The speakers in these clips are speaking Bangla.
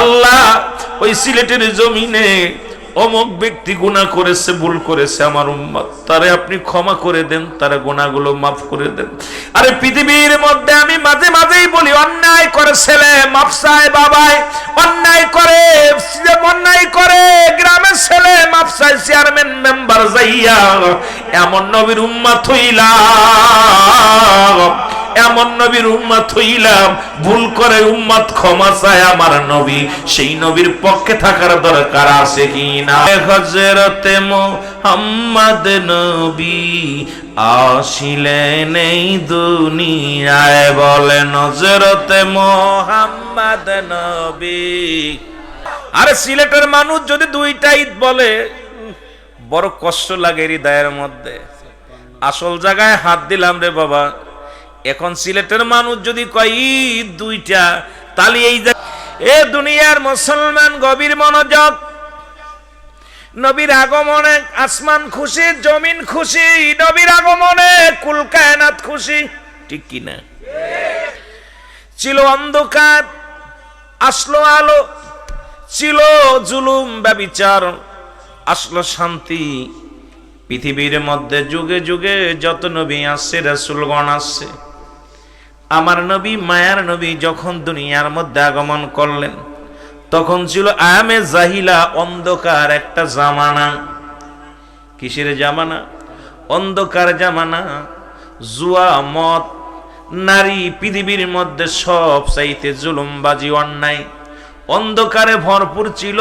আল্লাহ, ওই সিলেটের জমিনে অমুক ব্যক্তি গুনাহ করেছে, ভুল করেছে আমার উম্মত। তারে আপনি ক্ষমা করে দেন, তার গুনাহগুলো মাফ করে দেন। আরে পৃথিবীর মধ্যে আমি মাঝে মাঝেই বলি, অন্যায় করে ছেলে মাফ চায় বাবায়, অন্যায় করে অন্যায় করে গ্রামের ছেলে মাফ চায় চেয়ারম্যান মেম্বার যাইয়া এমন নবীর উম্মত হইলাম। এমন নবীর উম্মত হইলাম, ভুল করে উম্মত ক্ষমা চায় আমার নবী। সেই নবীর পক্ষে থাকার দরকার আছে কি না? হজরতে মোহাম্মদ নবী আসিলেন এই দুনিয়ায় বলে নজরতে মোহাম্মদ নবী। আরে সিলেটের মানুষ যদি দুইটা ঈদ বলে, বড় কষ্ট লাগে হৃদয়ের মধ্যে। আসল জায়গায় হাত দিলাম রে বাবা। এখন সিলেটের মানুষ যদি কয় দুইটা তাহলে এই এ দুনিয়ার মুসলমান গভীর মনোযোগ। নবীর আগমনে আসমান খুশি, জমিন খুশি, নবীর আগমনে কুল কায়নাত খুশি। ঠিক কি না? ছিল অন্ধকার, আসলো আলো, ছিল জুলুম, ব্যবিচার, আসলো শান্তি। পৃথিবীর মধ্যে যুগে যুগে যত নবী আসছে, রাসূলগণ আসছে। আমার নবী, মায়ার নবী যখন দুনিয়ার মধ্যে আগমন করলেন, তখন ছিল আমে জাহিলা অন্ধকার একটা জামানা। কিসের জামানা? অন্ধকার জামানা, জুয়া, মদ, নারী পৃথিবীর মধ্যে সব চাইতে জুলুমবাজি, অন্যায়। অন্ধকারে ভরপুর ছিল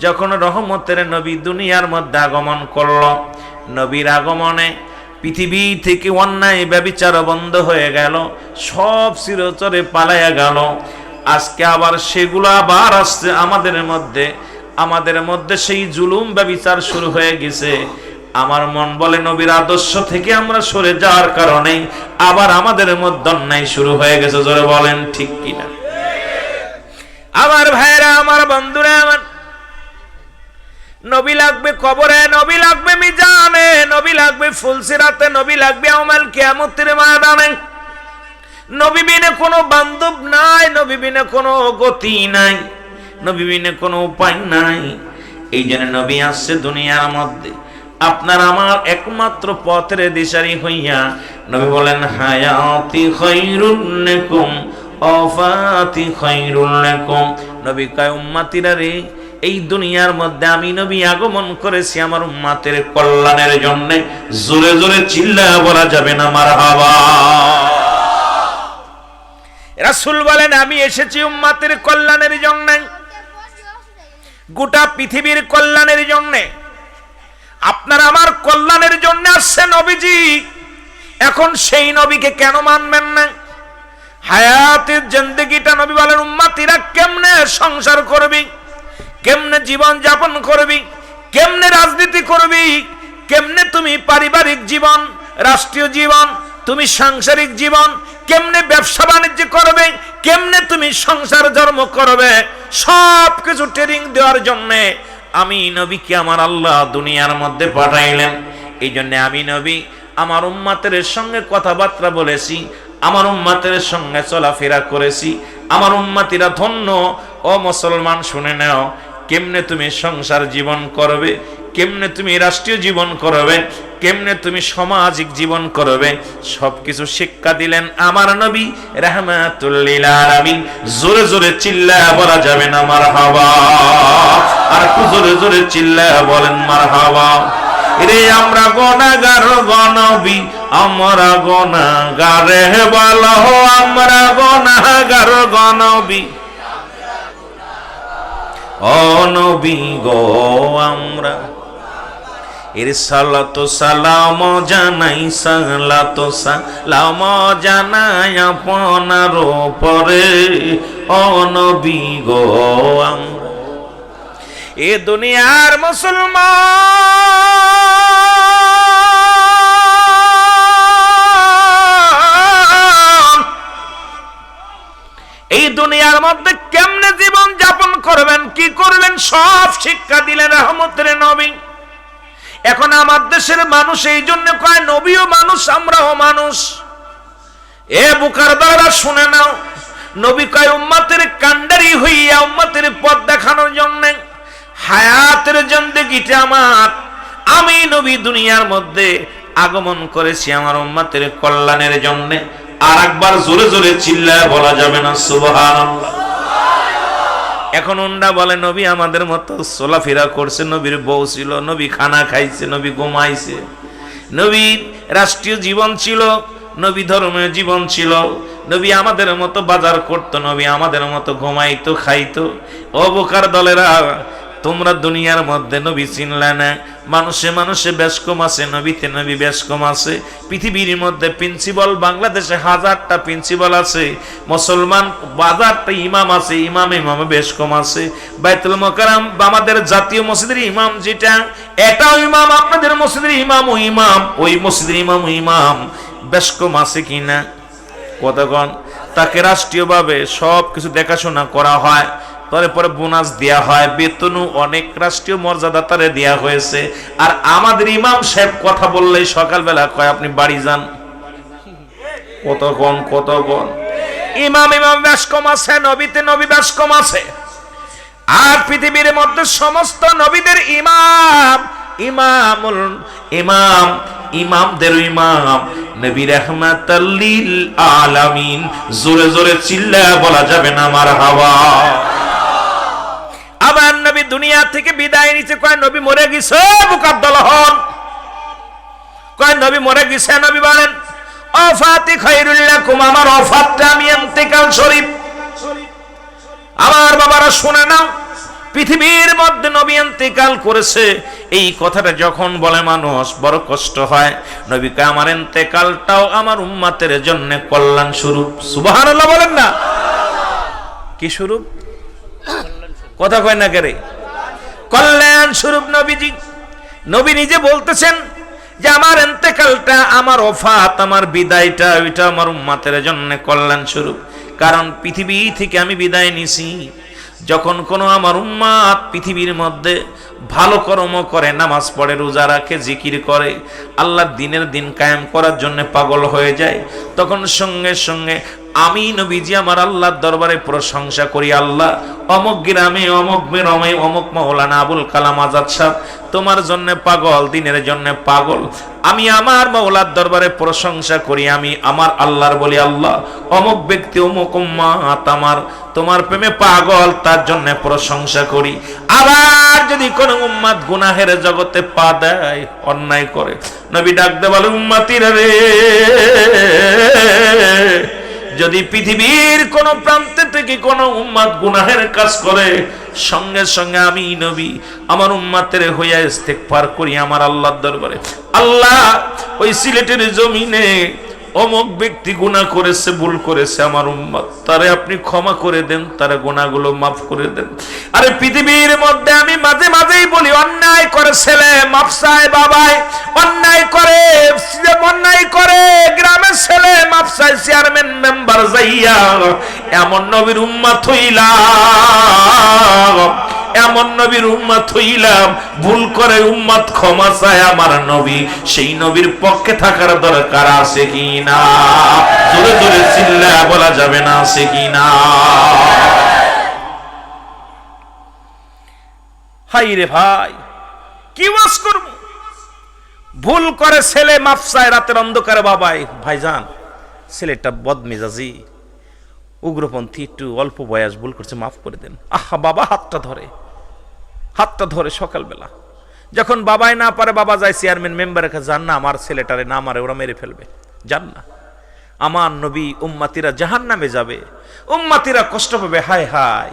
যখন রহমতের নবী দুনিয়ার মধ্যে আগমন করল। নবীর আগমনে পৃথিবী থেকে অন্যায় ব্যবিচার বন্ধ হয়ে গেল, সব চিরচরে পালাইয়া গেল। আজকে আবার সেগুলো আবার আসছে আমাদের মধ্যে। আমাদের মধ্যে সেই জুলুম ব্যবিচার শুরু হয়ে গেছে। আমার মন বলে নবীর আদর্শ থেকে আমরা সরে যাওয়ার কারণে আবার আমাদের মধ্যে অন্যায় শুরু হয়ে গেছে। জোরে বলেন, ঠিক কিনা? আমার ভাইরা, আমার বন্ধুরা, আমার নবী লাগবে কবরে, নবী লাগবে মিজানে, নবী লাগবে ফুলসিরাতে নবী লাগবে আমাল কিয়ামতের ময়দানে। নবী বিনে কোনো বান্ধব নাই, নবী বিনে কোনো গতি নাই, নবী বিনে কোনো উপায় নাই। এই জন্য নবী আসছে দুনিয়ার মধ্যে। আপনার আমার একমাত্র পথের দিশারি হইয়া নবী বলেন, হায়াতি খৈরুল লাকুম অফাতি খৈরুল লাকুম। নবী কয়, উম্মাতিরা রে এই দুনিয়ার মধ্যে আমি নবী আগমন করেছি আমার উম্মাতের কল্যাণের জন্য। জোরে জোরে চিল্লা বলা যাবে না আমার হাওয়া রাসূল বলেন, আমি এসেছি উম্মাতের কল্যাণের জন্য। গোটা পৃথিবীর কল্যাণের জন্য। আপনার আমার কল্যাণের জন্য আসছে নবীজি। এখন সেই নবীকে কেন মানবেন না? হায়াতের জিন্দগিটা নবী বলেন, উম্মাতিরা কেমনে সংসার করবি? কেমনে জীবন যাপন করবি? কেমনে রাজনীতি করবি? কেমনে তুমি পারিবারিক জীবন, রাষ্ট্রীয় জীবন, তুমি সাংসারিক জীবন, কেমনে ব্যবসা বাণিজ্য করবে? কেমনে তুমি সংসার ধর্ম করবে? সব কিছু ট্রেনিং দেওয়ার জন্য আমি নবীকে আমার আল্লাহ দুনিয়ার মধ্যে পাঠাইলেন। এই জন্য আমি নবী, আমার উম্মাতের সঙ্গে কথাবার্তা বলেছি, আমার উম্মাতের সঙ্গে চলাফেরা করেছি, আমার উম্মাতিরা ধন্য। ও মুসলমান শুনে নাও কেমনে তুমি সংসার জীবন করবে? কেমনে তুমি রাষ্ট্রীয় জীবন করবে? কেমনে তুমি সামাজিক জীবন করবে? সবকিছু শিক্ষা দিলেন আমার নবী, রাহমাতুল্লিল আলামিন। জোরে জোরে চিল্লা বলা যাবে না হাওয়া আর একটু জোরে জোরে চিল্লা বলেন মার হাওয়া রে আমরা গনাগার গনবি, আমরা গনাগারে বলো আমরা গনাগার গনবি। অনবী গো আমরা। এর সালাত সালাম জানাই, সালাত সালাম জানাই আপনার পরে অনবী গো আমরা। এ দুনিয়ার মুসলমান। এই দুনিয়ার মধ্যে কেমনে জীবন করবেন, কি করবেন সব শিক্ষা দিলেন রহমতের নবী। এখন আমার দেশের মানুষ এই জন্য কয়, নবীও মানুষ, আমরাও মানুষ। এ বুকার দ্বারা শুনে নাও। নবী কয়, উম্মাতের কান্ডারি হইয়া উম্মাতের পথ দেখানোর জন্য, হায়াতের জন্দেগিটা আমার। আমি নবী দুনিয়ার মধ্যে আগমন করেছি আমার উম্মাতের কল্যাণের জন্য। আর একবার জোরে জোরে চিল্লায় বলা যাবে না, সুবহানাল্লাহ। এখন উন্ডা বলে, নবী আমাদের মতো চলাফেরা করছে, নবীর বউ ছিল, নবী খানা খাইছে, নবী ঘুমাইছে। নবীর রাষ্ট্রীয় জীবন ছিল, নবী ধর্মীয় জীবন ছিল। নবী আমাদের মতো বাজার করতো, নবী আমাদের মতো ঘুমাইতো, খাইতো। অবকার দলেরা তোমরা দুনিয়ার মধ্যে নবী চিনলে না। মানুষে মানুষে বেশ কম আছে, নবীতে নবী বেশ কম আছে। পৃথিবীর মধ্যে প্রিন্সিপাল বাংলাদেশে হাজারটা প্রিন্সিপাল আছে। মুসলমান বাজারটা ইমাম আছে, ইমাম, ইমামে বেশ কম আছে। বাইতুল মোকারাম আমাদের জাতীয় মসজিদের ইমাম যেটা, এটাও ইমাম আপনাদের মসজিদের ইমাম ও ইমাম, ওই মসজিদের ইমাম ও ইমাম। বেশ কম আছে কিনা? কতক্ষণ তাকে রাষ্ট্রীয়ভাবে সব কিছু দেখাশোনা করা হয়। তারপরে বোনাস দেয়া হয়। বেতনও অনেক, রাষ্ট্রীয় মর্যাদা তারে দেয়া হয়েছে। আর আমাদের ইমাম সাহেব কথা বললেই সকালবেলা কয়, আপনি বাড়ি যান। কত গণ কত গণ। ইমাম ইমাম বেশ কম আছে, নবীতে নবী বেশ কম আছে। আর পৃথিবীর মধ্যে সমস্ত নবীদের ইমাম, ইমামুল, ইমাম, ইমামদের ইমাম। নবী রহমাতাল্লিল আলামিন, জোরে জোরে চিল্লা বলা যাবে না আমার হাওয়া। আবার নবী দুনিয়া থেকে বিদায় নিতে কয়, নবী মরে গেছে, মুকাদ্দল হন। কয়, নবী মরে গেছে, নবী বলেন অফাতি খৈরুল্লাকুম আমার অফাতটা আমি এন্তেকাল শরীফ। আমার বাবারা শুনে নাও, পৃথিবীর মধ্যে নবী এন্তেকাল করেছে। এই কথাটা যখন বলে মানুষ, বড় কষ্ট হয়। নবীকে আমার এন্তেকালটাও আমার উম্মাতের জন্য কল্যাণ স্বরূপ। সুবহানাল্লাহ বলেন না। কি স্বরূপ? কথা কয় না কেরে? কল্যাণ স্বরূপ নবীজি, নবী নিজে বলতেছেন যে আমার এন্তেকালটা, আমার অফাত আমার বিদায়টা, ওইটা আমার উম্মাতের জন্য কল্যাণ স্বরূপ। কারণ পৃথিবী থেকে আমি বিদায় নিছি। যখন কোনো আমার উম্মাত পৃথিবীর মধ্যে ভালো কর্ম করে, নামাজ পড়ে, রোজা রাখে, জিকির করে, আল্লাহর দিনের দিন কায়েম করার জন্য পাগল হয়ে যায়, তখন সঙ্গে সঙ্গে আমি নবীজি আমার আল্লাহর দরবারে প্রশংসা করি, আল্লাহ, অমুক গ্রামে, অমুক বেরমে অমুক মৌলানা আবুল কালাম আজাদ সাহ তোমার জন্য পাগল, দিনের জন্য পাগল। আমি আমার মৌলার দরবারে প্রশংসা করি, আমি আমার আল্লাহর বলি, আল্লাহ, অমুক ব্যক্তি, অমুক উম্মাত আমার, তোমার প্রেমে পাগল, তার জন্য প্রশংসা করি। আবার যদি কোনো উম্মাদ গুনাহের জগতে পা দেয়, অন্যায় করে, নবী ডাকতে বলে, উম্মাতিরা রে যদি পৃথিবীর কোন প্রান্তে থেকে কোন উম্মাদ গুনাহের কাজ করে, সঙ্গে সঙ্গে আমি নবী, আমার উম্মাতের হইয়া ইস্তেগফার করি আমার আল্লাহর দরবারে। আল্লাহ ওই সিলেটের জমিনে অমুক ব্যক্তি গুনাহ করেছে, ভুল করেছে আমার উম্মত। তারে আপনি ক্ষমা করে দেন, তার গুণাগুলো মাফ করে দেন। আরে পৃথিবীর মধ্যে আমি মাঝে মাঝেই বলি, অন্যায় করে ছেলে মাফ চায় বাবাই অন্যায় করে অন্যায় করে গ্রামের ছেলে মাফ চায় চেয়ারম্যান মেম্বার যাইয়া এমন নবীর উম্মাত হইলাম। এমন নবীর উম্মাত হইলাম, ভুল করে উম্মাত ক্ষমা চায় আমার নবী, সেই নবীর পক্ষে থাকার দরকার আছে কি না জোরে জোরে চিল্লা, বলা যাবে না আছে কি না হাই রে ভাই, কি ওয়াজ করব? ভুল করে ছেলে মাফসায় রাতের অন্ধকারে, বাবাই, ভাইজান, ছেলেটা বদমেজাজি, উগ্রপন্থী একটু অল্প বয়স, ভুল করছে, মাফ করে দেন। আহা, বাবা, হাতটা ধরে। হাতটা ধরে সকালবেলা। যখন বাবাই না পারে, বাবা যায় চেয়ারম্যান মেম্বারের কাছে যান না, আমার ছেলেটারে না মারে, ওরা মেরে ফেলবে। যান না। আমার নবী, উম্মাতিরা জাহান নামে যাবে। উম্মাতিরা কষ্ট পাবে, হায় হায়।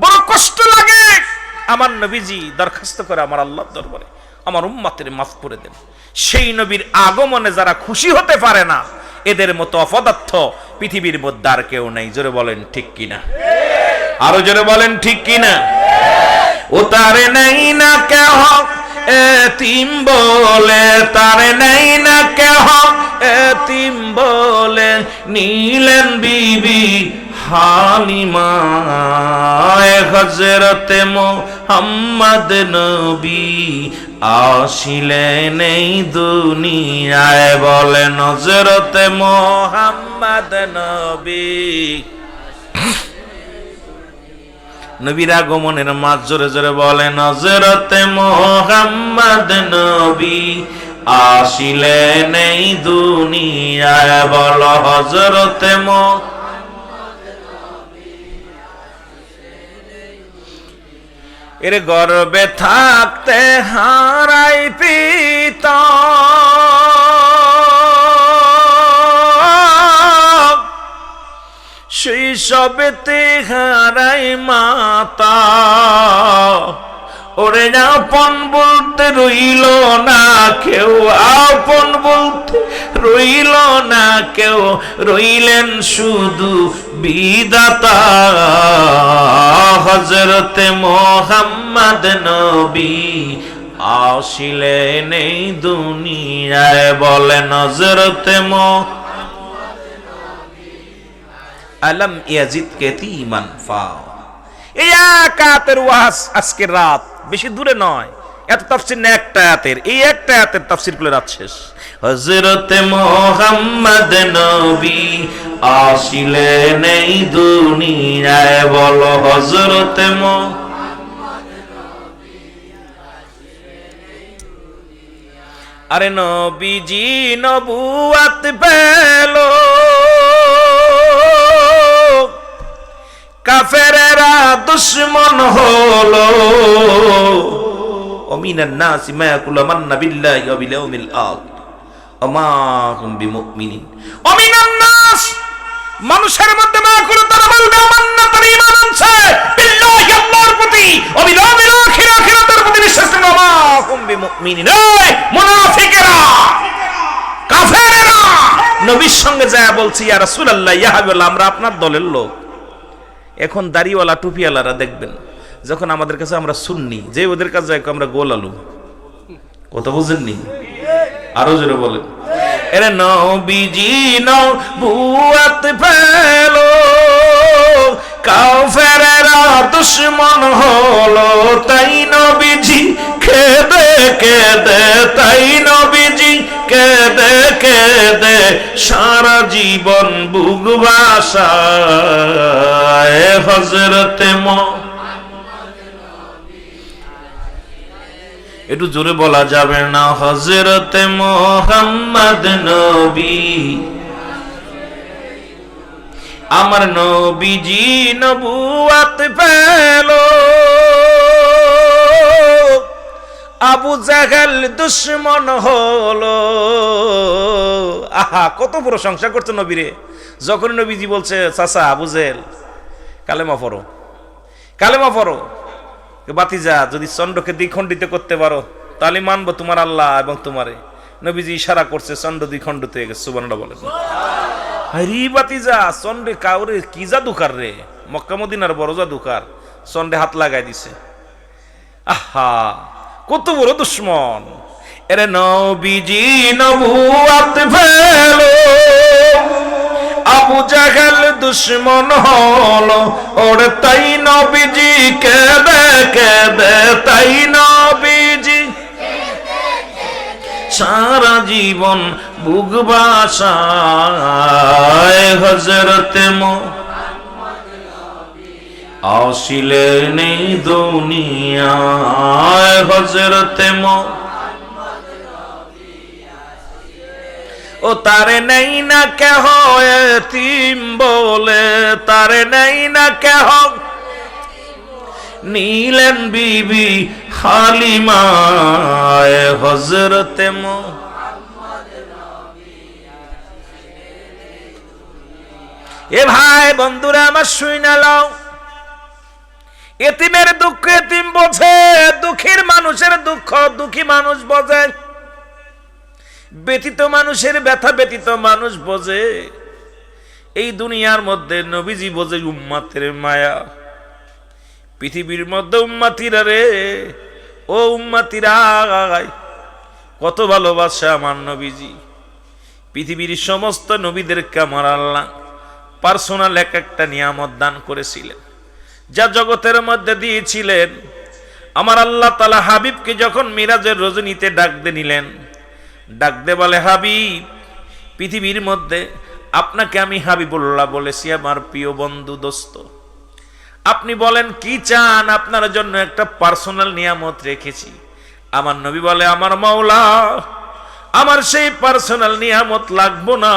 বড় কষ্ট লাগে। আমার নবীজি দরখাস্ত করে আমার আল্লাহর দরবারে, আমার উম্মাতের মাফ করে দেন। সেই নবীর আগমনে যারা খুশি হতে পারে না, এদের মতো অপদার্থ পৃথিবীর মধ্যে আর কেউ নেই। জোরে বলেন, ঠিক কিনা? আরও জোরে বলেন, ঠিক কিনা? ও তারে নেই না কেহ, এতিম বলে। তারে নেই না কেহ, এতিম বলে। নীলেন বিবি হালিমা। হজরতে মোহাম্মদ নবী আসিলেন এই দুনিয়ায়। বলে নজরতে মোহাম্মদ নবী নবীর আগমনের মাঝ জোরে জোরে বলে নজরতে মোহাম্মদ নবী আসিলে নেই দুনিয়ায়। বল হজরতে মো এর গর্বে থাকতে হারাই পিতা শৈশবেতে হারাই মাতা। ওরে আপন বলতে রইল না কেউ, আপন বলতে রইল না কেউ, রইলেন শুধু বিদাতা। হজরতে মোহাম্মদ নবী আসিলেন এই দুনিয়ায়, বলেন হজরতে মোহাম্মদ আলম ইয়াজিদ কেতি ইমান ফাও। এই ওয়াজ আজকের রাত বেশি দূরে নয়। এত তাফসির না একটা আয়াতের এই একটা আয়াতের তাফসিরগুলো রাত শেষ। হযরত মুহাম্মদ নবী আসিলেন এই দুনিয়ায় বলো হযরত আরে নবীজি নবুয়াত পেল। কাফেরেরা দুশ্মন হলো। অমিনান নাসি মা আমান্না বিল্লাহি ওয়া বিল ইয়াউমিল আখির। ওমা হুম বিমুমিনিন। নাস, মানুষের মধ্যে মা করে তারা বলবে আমান্না তারা ঈমান আনছে। বিল্লাহি আল্লাহর প্রতি ওয়া বিল আখির, আখিরাতের প্রতি বিশ্বাস করে মুনাফিকেরা, কাফেরেরা, নবীর সঙ্গে বলছি, ইয়া রাসূলুল্লাহ, ইয়া হাবিবাল্লাহ, আমরা আপনার দলের লোক। এখন দাড়িওয়ালা টুপিওয়ালারা দেখবেন, যখন আমাদের কাছে আমরা শুননি যে ওদের কাছে আমরা গোল আলু। কথা বুঝেননি? আরও জোরে বলেন। এরে নও বুয়াত ফেলো দুশ্মন হলো, তাই নবীজি খেদে তাই কেদে কেদে সারা জীবন বুগবাসায় হজরতে মো একটু জোরে বলা যাবে না। হজরতে মোহাম্মদ নবী। আমার নবীজি নবুয়াত পেল জাহাল দুশ্মন হলো। আহা, কত প্রশংসা করছে নবীরে। যখন নবীজি বলছে, চাচা আবু জেল কালেমা পড়ো কালেমা পড়ো। বাতিজা, যদি চন্দ্রকে দ্বিখণ্ডিত করতে পারো, তাহলে মানবো তোমার আল্লাহ এবং তোমারে। নবীজি ইশারা করছে, চন্দ্র দ্বিখণ্ডিত হয়ে গেছে বলেন। হরি বাতিজা, চন্দ্রে কাউরে কি জাদুকার রে? মক্কা মদিনার বড় জাদুকার। চন্দ্রে হাত লাগাই দিছে। আহা কত বড় দুশ্মন। এরে নবীজি নবুয়াত ফেলো। আবু জাহেল দুশ্মন হলো, ওর তাই নবীজি কেদে কেদে তাই নবীজি। সারা জীবন বুগবাসায় হজরতে মো আসিলেন এই দুনিয়ায় হজরতে মো। ও তারে নেই না কেহ এতিম বলে, তারে নেই না কেহ। নীলেন বিবি হালিমায় হজরতে মো। এ ভাই বন্ধুরা, আমার শুই না লাও। এতিমের দুঃখ এতিম বোঝে, দুঃখীর মানুষের দুঃখ দুঃখী মানুষ বোঝে। ব্যতীত মানুষের ব্যথা ব্যতীত মানুষ বোঝে। এই দুনিয়ার মধ্যে নবীজি বোঝে উম্মাতের মায়া। পৃথিবীর মধ্যে উম্মাতিরা রে, ও উম্মাতিরা, কত ভালোবাসা আমার নবীজি। পৃথিবীর সমস্ত নবীদেরকে আমার আল্লাহ পার্সোনাল এক একটা নিয়ামত দান করেছিলেন। যা জগতের মধ্যে দিয়েছিলেন, আমার আল্লাহ তালা হাবিবকে যখন মিরাজের রজনীতে ডাকতে নিলেন, ডাকতে বলে, হাবিব, পৃথিবীর মধ্যে আপনাকে আমি হাবিবুল্লাহ বলেছি, আমার প্রিয় বন্ধু, দোস্ত। আপনি বলেন, কি চান? আপনার জন্য একটা পার্সোনাল নিয়ামত রেখেছি। আমার নবী বলে, আমার মাওলা, আমার সেই পার্সোনাল নিয়ামত লাগবো না।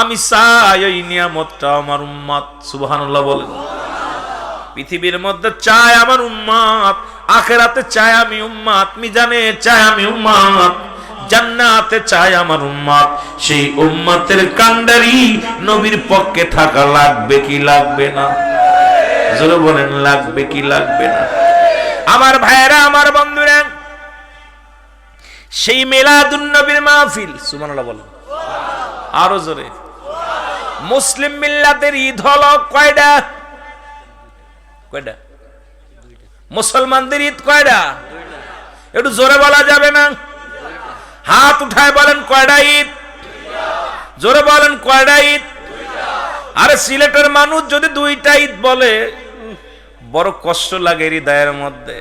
আমি চাই ওই নিয়ামতটা আমার উম্মাত সুবহানাল্লাহ বলেন। পৃথিবীর মধ্যে চাই আমার উম্মাত আখেরাতে চায় আমি উম্মাত মিজানে চাই আমি উম্মাত জান্নাতে চায় আমার উম্মাত সেই উম্মাতের কান্ডারি নবীর পক্ষে থাকা লাগবে কি লাগবে না? জোরে বলেন, লাগবে কি লাগবে না? আমার ভাইয়েরা, আমার বন্ধুরা, সেই মেলাদুন নবীর মাহফিল, সুবহানাল্লাহ বলেন, আরও জোরে। মুসলিম মিল্লাতের ঈদ হলো কয়টা? কয়টা মুসলমানদের ঈদ কয়টা একটু জোরে বলা যাবে না? হাত উঠায় বলেন কয়টা ঈদ? জোরে বলেন কয়টা ঈদ? আরে সিলেটের মানুষ যদি দুইটা ঈদ বলে, বড় কষ্ট লাগে হৃদয়ের মধ্যে।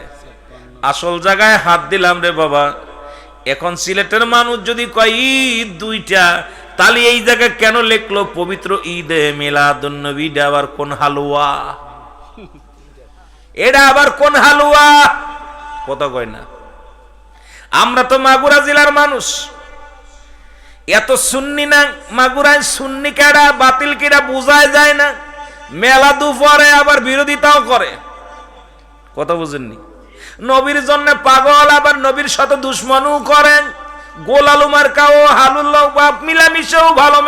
আসল জায়গায় হাত দিলাম রে বাবা। এখন সিলেটের মানুষ যদি কয়, ঈদ দুইটা তাহলে এই জায়গায় কেন লেখলো, পবিত্র ঈদে মিলাদুন্নবীটা আবার কোন হালুয়া এটা আবার কোন হালুয়া? কথা কয় না। আমরা তো মাগুরা জেলার মানুষ। এত সুন্নি না, মাগুরায় সুন্নি কেডা, বাতিল কেডা বোঝায় যায় না। মেলা দুপুরে আবার বিরোধিতাও করে। কথা বুঝেননি? নবীর জন্য পাগল, আবার নবীর সাথে দুশ্মনও করেন। গোল মার্কাও হালুল বাপ মিলামিশেও ভালো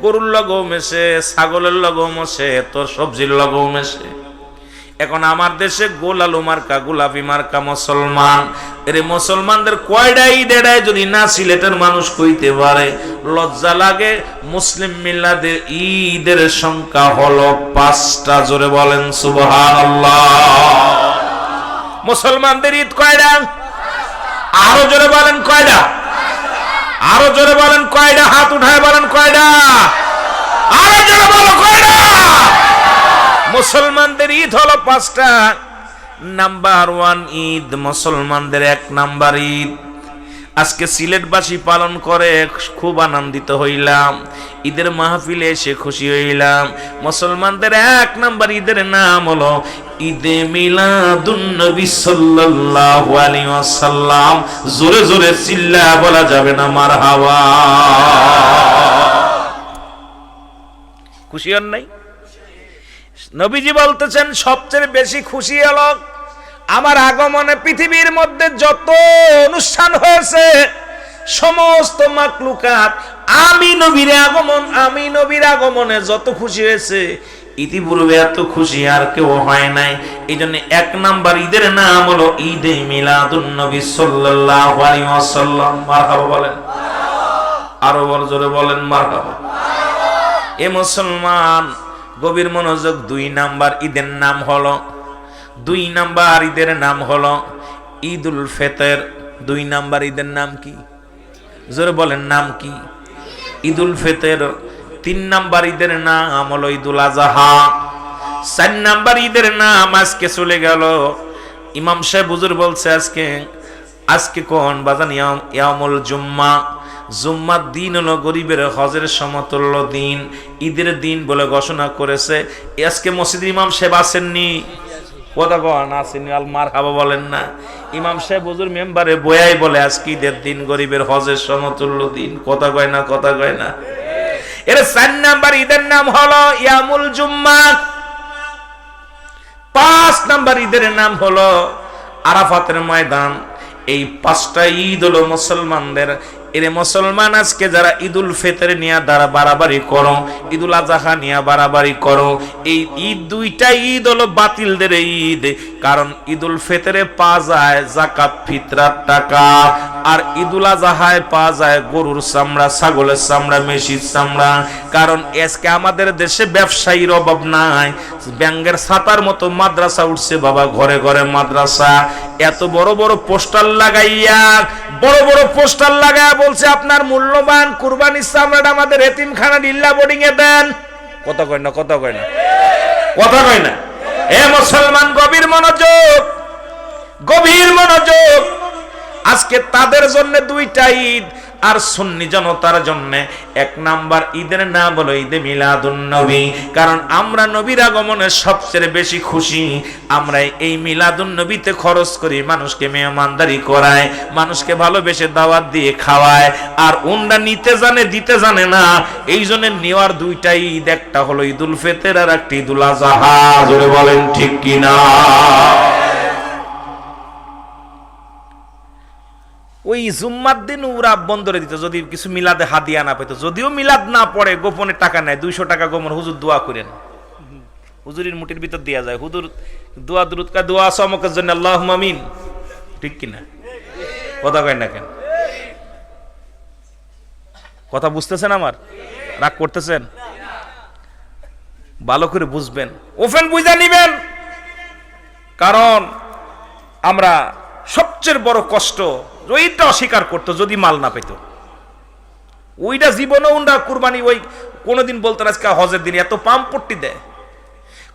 গরুর লগও মেশে, ছাগলের লগও মেশে, তোর সবজির লগও মেশে। এখন আমার দেশে গোল আলু মার্কা, গোলাপি মার্কা মুসলমান। এর মুসলমানদের কয়টা ঈদ এড়ায় যদি না সিলেটের মানুষ কইতে পারে? লজ্জা লাগে, মুসলিম মিল্লাদের ঈদের সংখ্যা হলো পাঁচটা, জোরে বলেন সুবহানাল্লাহ। মুসলমানদের ঈদ কয়টা আরও জোরে বলেন কয়ডা? আরও জোরে বলেন কয়ডা? হাত উঠায় বলেন কয়ডা? আরও জোরে বলো কয়টা মুসলমানদের ঈদ হলো পাঁচটা। নাম্বার ওয়ান ঈদ, মুসলমানদের এক নাম্বার ঈদ। আজকে সিলেটবাসী পালন করে, খুব আনন্দিত হইলাম। ঈদের মাহফিলে এসে খুশি হইলাম। মুসলমানদের এক নাম্বার ঈদের নাম হলো ঈদে মিলাদুন্নবী সাল্লাল্লাহু আলাইহি ওয়াসাল্লাম। জোরে জোরে চিল্লা বলা যাবে না, মারহাবা। খুশি হন নাই? নবীজি বলতেছেন, সবচেয়ে বেশি খুশি হলো আমার আগমনে পৃথিবীর মধ্যে যত অনুষ্ঠান হয়েছে, সমস্ত মাকলুকাত আমি নবীর আগমন, আমি নবীর আগমনে যত খুশি হয়েছে, ইতিপূর্বে এত খুশি আর কেউ হয় নাই। এই জন্য এক নাম্বার ঈদের নাম হলো ঈদে মিলাদুন নবী সাল্লাল্লাহু আলাইহি ওয়াসাল্লাম। মারহাবা বলেন। আরও বড় জোরে বলেন, মারহাবা। এ মুসলমান গভীর মনোযোগ দুই নাম্বার ঈদের নাম হলো, দুই নাম্বার ঈদের নাম হলো ঈদ উল ফেতর, দুই নাম্বার ঈদের নাম কি? জোরে বলেন নাম কি? ঈদ উল ফেতর, তিন নাম্বার ঈদের নাম হলো ঈদুল আজহা, চার নাম্বার ঈদের নাম আজকে চলে গেল। ইমাম সাহেব হুজুর বলছে আজকে আজকে কোন? বাজান ইয়াম- ইয়ামুল জুম্মা। জুম্মার দিন হলো গরিবের হজের সমতুল্য দিন, ঈদের দিন বলে ঘোষণা করেছে। আজকে মসজিদ ইমাম সাহেব আসেননি। কথা কন আল মার খাবা বলেন না। ইমাম সাহেব মেম্বারে বয়াই বলে, আজকে ঈদের দিন গরিবের হজের সমতুল্য দিন। কথা কয় না, কথা কয় না। এর চার নাম্বার ঈদের নাম হলো ইয়ামুল জুম্মা। পাঁচ নাম্বার ঈদের নাম হলো আরাফাতের ময়দান। এই পাঁচটা ঈদ হলো মুসলমানদের এর মুসলমান আজকে যারা ঈদুল ফেতর নিয়ে দ্বারা বাড়াবাড়ি করো, ঈদুল আজহা নিয়ে বাড়াবাড়ি করো, এই ঈদ দুইটা ঈদ হলো বাতিলদের ঈদ। কারণ ঈদুল ফেতরে পাওয়া যায় জাকাত ফিতরার টাকা। আর ঈদুল আজহায় পাওয়া যায় গরুর চামড়া, ছাগলের চামড়া, মেশির চামড়া। কারণ আজকে আমাদের দেশে ব্যবসায়ীর অভাব নাই। ব্যাঙ্গের ছাতার মতো মাদ্রাসা উঠছে, বাবা ঘরে ঘরে মাদ্রাসা। এত বড় বড় পোস্টার লাগাইয়া, বড় বড় পোস্টার লাগায় বলছে, আপনার মূল্যবান কুরবানি চামড়াটা আমাদের এতিমখানা ডিল্লা বোর্ডিং এ দেন। কত কয় না, কথা কয় না। কথা কয় না। এ মুসলমান, গভীর মনোযোগ গভীর মনোযোগ। আজকে তাদের জন্য দুইটা ঈদ। আর সুন্নি জনতার জন্য এক নাম্বার ঈদের নাম হলো ঈদে মিলাদুন নবী। কারণ আমরা নবীর আগমনে সবচেয়ে বেশি খুশি। আমরা এই মিলাদুন নবীতে খরচ করি মানুষকে মেহমানদারি করায়, মানুষকে ভালোবেসে দাওয়াত দিয়ে খাওয়ায়। আর উন্ডা নিতে জানে, দিতে জানে না। এই জন্য নেওয়ার দুইটাই ঈদ, একটা হলো ঈদুল ফেতের আর একটা ঈদুল আজহা। বলেন ঠিক কিনা? ওই জুম্মার দিন ওরা বন্দরে দিত, যদি কিছু মিলাদে হাদিয়া না পেত। যদিও মিলাদ না পড়ে, গোপনে টাকা নেয়, দুইশো টাকা গোপন, হুজুর দোয়া করেন। হুজুরির মুটির ভিতর দেওয়া যায়, হুজুর দোয়া দুরুৎকা দোয়া চমকের জন্য আল্লাহ মামিন ঠিক কিনা? কথা কয় না কেন? কথা বুঝতেছেন আমার? রাগ করতেছেন? ভালো করে বুঝবেন। ওপেন বুঝা নিবেন। কারণ আমরা সবচেয়ে বড় কষ্ট ওইটা অস্বীকার করতো যদি মাল না পেত। ওইটা জীবনে উন্ডা কুরবানি, ওই কোনোদিন বলতো না আজকে হজের দিন, এত পাম্পট্টি দেয়।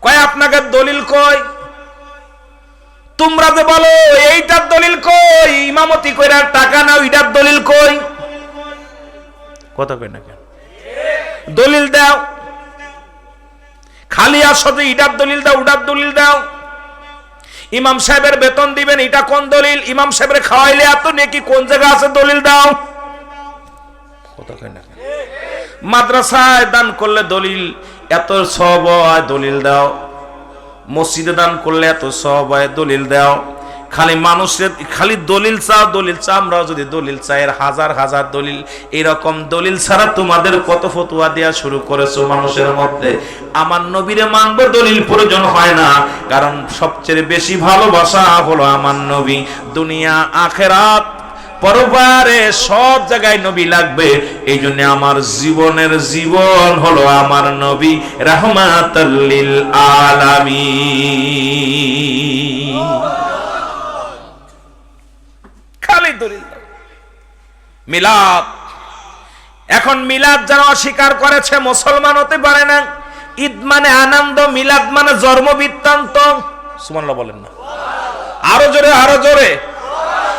কয়, আপনাকে দলিল কয়? তোমরা যে বলো, এইটার দলিল কই? ইমামতি কইরা টাকা না এটার দলিল কই? কথা কই না কেন? দলিল দাও। খালি আসো যে ইটার দলিল দাও উটার দলিল ইমাম সাহেবের বেতন দিবেন, এটা কোন দলিল? ইমাম সাহেবের খাওয়াইলে এত নেকি, কোন জায়গা আছে দলিল দাও? মাদ্রাসায় দান করলে দলিল, এত সব দলিল দাও। মসজিদে দান করলে এত সব দলিল দাও। খালি মানুষের, খালি দলিল চাও দলিল চা, আমরাও যদি দলিল চাই, এর হাজার হাজার দলিল, এরকম দলিল ছাড়া তোমাদের কত ফতুয়া দেওয়া শুরু করেছ মানুষের মধ্যে? আমার নবীরে মানবো দলিল প্রয়োজন হয় না, কারণ সবচেয়ে বেশি ভালোবাসা হলো আমার নবী। দুনিয়া, আখেরাত পরবারে সব জায়গায় নবী লাগবে। এই জন্য আমার জীবনের জীবন হলো আমার নবী রাহমাতাল্লিল আলামিন। দলিল মিলাদ। এখন মিলাদ যারা অস্বীকার করেছে, মুসলমান হতে পারে না। ঈদ মানে আনন্দ, মিলাদ মানে জন্ম বৃত্তান্ত। সুমান্লা বলেন না। আরও জোরে আরও জোরে।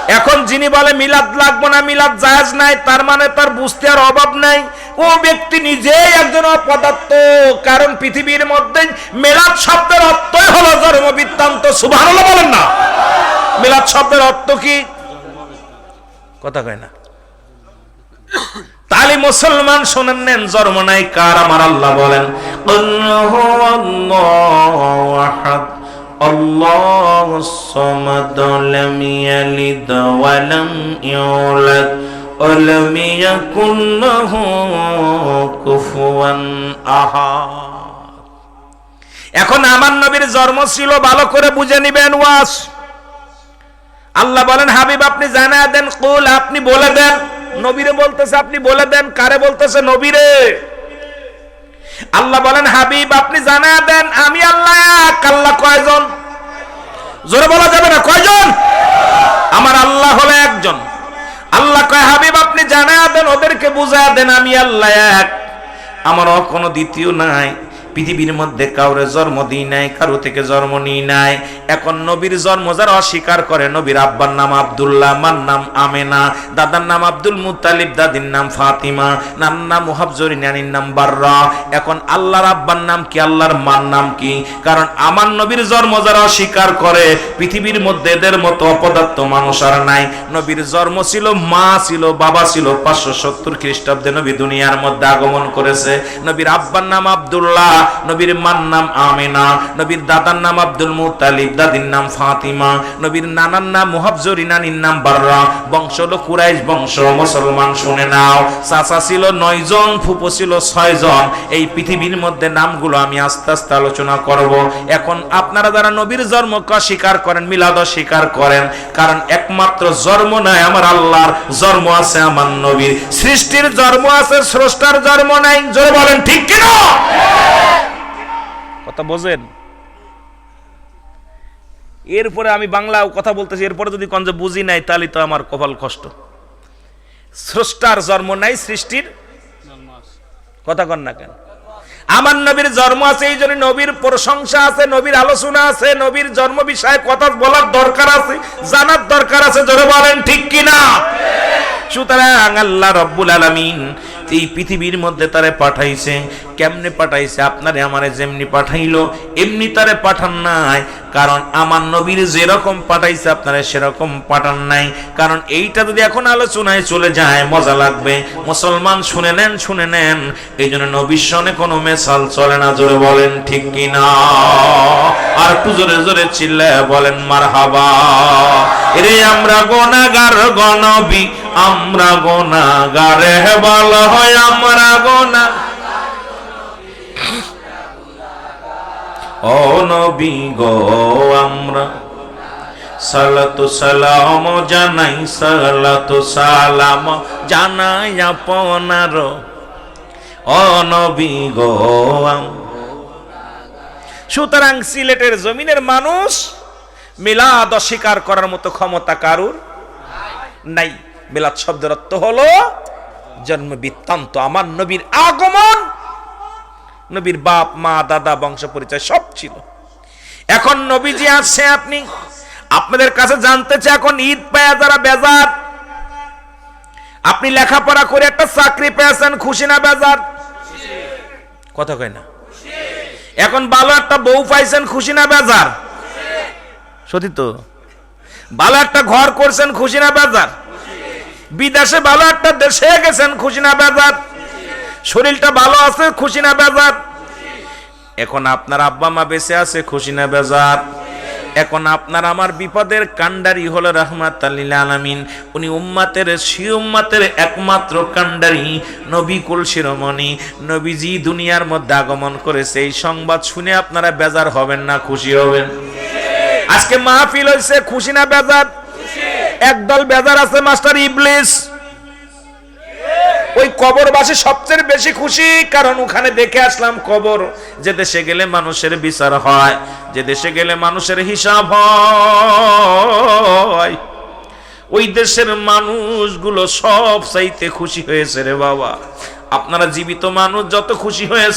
এখন যিনি বলে মিলাদ লাগবো না, মিলাদ জায়াজ নাই, তার মানে তার বুঝতে আর অভাব নাই। ও ব্যক্তি নিজেই একজন অপদার্থ। কারণ পৃথিবীর মধ্যে মিলাদ শব্দের অর্থই হলো জন্ম বৃত্তান্ত। সুবহানাল্লাহ বলেন না। মিলাদ শব্দের অর্থ কি? কথা কয় না। তাহলে মুসলমান শোনেন নেন জন্ম নাই কার? আমার আল্লাহ বলেন "কুল হুয়াল্লাহু আহাদ, আল্লাহুস সামাদ, লাম ইয়ালিদ ওয়া লাম ইউলাদ, ওয়া লাম ইয়াকুল লাহু কুফুয়ান আহাদ। এখন আমার নবীর জন্ম ছিল ভালো করে বুঝে নিবেন ওয়াস আল্লাহ বলেন, হাবিব, আপনি জানা দেন, কুল, আপনি বলে দেন। নবীরে বলতেছে, আপনি বলে দেন। কারে বলতেছে? নবীরে। আল্লাহ বলেন, হাবিব, আপনি জানা দেন, আমি আল্লাহ এক, আল্লাহ কয়জন? জোরে বলা যাবে না, কয়জন? আমার আল্লাহ হলো একজন। আল্লাহ কয়, হাবিব, আপনি জানা দেন, ওদেরকে বুঝা দেন, আমি আল্লাহ এক। আমারও কোনো দ্বিতীয় নাই। পৃথিবীর মধ্যে কাউরে জন্ম দিই নাই, কারও থেকে জন্ম নিই নাই। এখন নবীর জন্ম যারা অস্বীকার করে, নবীর আব্বার নাম আব্দুল্লাহ, মার নাম আমেনা, দাদার নাম আব্দুল মুতালিব দাদির নাম ফাতিমা, নানার নাম মুহাবজরি নানির নাম বাররা। এখন আল্লাহর আব্বার নাম কি, আল্লাহর মার নাম কি? কারণ আমার নবীর জন্ম যারা অস্বীকার করে, পৃথিবীর মধ্যে এদের মতো অপদার্থ মানুষ আর নাই। নবীর জন্ম ছিল, মা ছিল, বাবা ছিল, পাঁচশো সত্তর খ্রিস্টাব্দে নবী দুনিয়ার মধ্যে আগমন করেছে। নবীর আব্বার নাম আব্দুল্লাহ নবীর মার নাম আমেনা, নবীর দাদার নাম আব্দুল মুতালিব, দাদির নাম ফাতিমা, নবীর নানার নাম মুহাবজরি নানির নাম বাররা। বংশ হলো কুরাইশ বংশ, মুসলমান শুনে নাও। চাচা ছিল নয় জন, ফুপো ছিল ছয় জন। এই পৃথিবীর মধ্যে নামগুলো আমি আস্তে আস্তে আলোচনা করব। এখন আপনারা যারা নবীর জন্মকে স্বীকার করেন, মিলাদ স্বীকার করেন, কারণ একমাত্র জন্ম নাই আমার আল্লাহর, জন্ম আছে আমার নবীর। সৃষ্টির জন্ম আছে, স্রষ্টার জন্ম নাই, জোরে বলেন ঠিক কিনা? কথা বোঝেন? এরপরে আমি বাংলা কথা বলতেছি, এরপরে যদি কোন যে বুঝি নাই, তাহলে তো আমার কপাল কষ্ট। স্রষ্টার জন্ম নাই, সৃষ্টির কথা কন না কেন? আমার নবীর জন্ম আছে, এই জন্য নবীর প্রশংসা আছে, নবীর আলোচনা আছে, নবীর জন্ম বিষয়ে কথা বলার দরকার আছে, জানার দরকার আছে, জোরে বলেন ঠিক কিনা? সুতরাং আল্লাহ রব্বুল আলামিন এই পৃথিবীর মধ্যে তারে পাঠাইছে। কেমনে পাঠাইছে? আপনারে আমারে যেমনি পাঠাইলো, এমনি তারে পাঠান নাই। কারণ আমার নবীর যেরকম পাঠাইছে, আপনারা সেরকম পাঠান নাই। কারণ এইটা যদি এখন আলোচনায় চলে যায়, মজা লাগবে। মুসলমান শুনে নেন শুনে নেন। এই জন্য নবীর সনে কোনো মেসাল চলে না, জোরে বলেন ঠিক কিনা আর একটু জোরে জোরে চিল্লে বলেন মার হাবা এরে আমরা গোনাগার গণবি আমরা গোনাগারে বল হয়, আমরা গোনা। ও নবী গো, আমরা সালাতু সালাম জানাই, সালাতু সালাম জানাই আপনার। ও নবী গো সুতরাং সিলেটের জমিনের মানুষ মিলাদ অস্বীকার করার মতো ক্ষমতা কারুর নাই। মিলাদ শব্দের অর্থ হলো জন্ম বৃত্তান্ত আমার নবীর আগমন, নবীর বাপ, মা, দাদা, বংশ পরিচয় সব ছিল। এখন নবীজি আসছে আপনি, আপনাদের কাছে জানতে চাই, এখন ঈদ পায়া যারা বেজার, আপনি লেখাপড়া করে একটা চাকরি পেয়েছেন, খুশি না বেজার? কথা কয় না। এখন ভালো একটা বউ পাইছেন, খুশি না বেজার? সত্যি তো। ভালো একটা ঘর করছেন, খুশি না বেজার? বিদেশে ভালো একটা দেশে গেছেন খুশি না বেজার শরীরটা ভালো আছে খুশি না বেজার এখন আপনার আব্বা মা বেঁচে আছে খুশি না বেজার এখন আপনার আমার বিপদের কান্ডারি হলো রহমাত আলামিন। উনি উম্মাতের, সি উম্মাতের একমাত্র কান্ডারি নবী কুল শিরোমণি। নবীজি দুনিয়ার মধ্যে আগমন করেছে। এই সংবাদ শুনে আপনারা বেজার হবেন না, খুশি হবেন। আজকে মাহফিল হয়েছে খুশি না বেজার একদল বেজার আছে, মাস্টার ইবলিস। ওই কবরবাসী সবচেয়ে বেশি খুশি, কারণ ওখানে দেখে আসলাম কবর, যে দেশে গেলে মানুষের বিচার হয়, যে দেশে গেলে মানুষের হিসাব হয়। ওই দেশের মানুষগুলো সব চাইতে খুশি হয়েছে রে বাবা। আপনারা জীবিত মানুষ, যত খুশি হয়েছে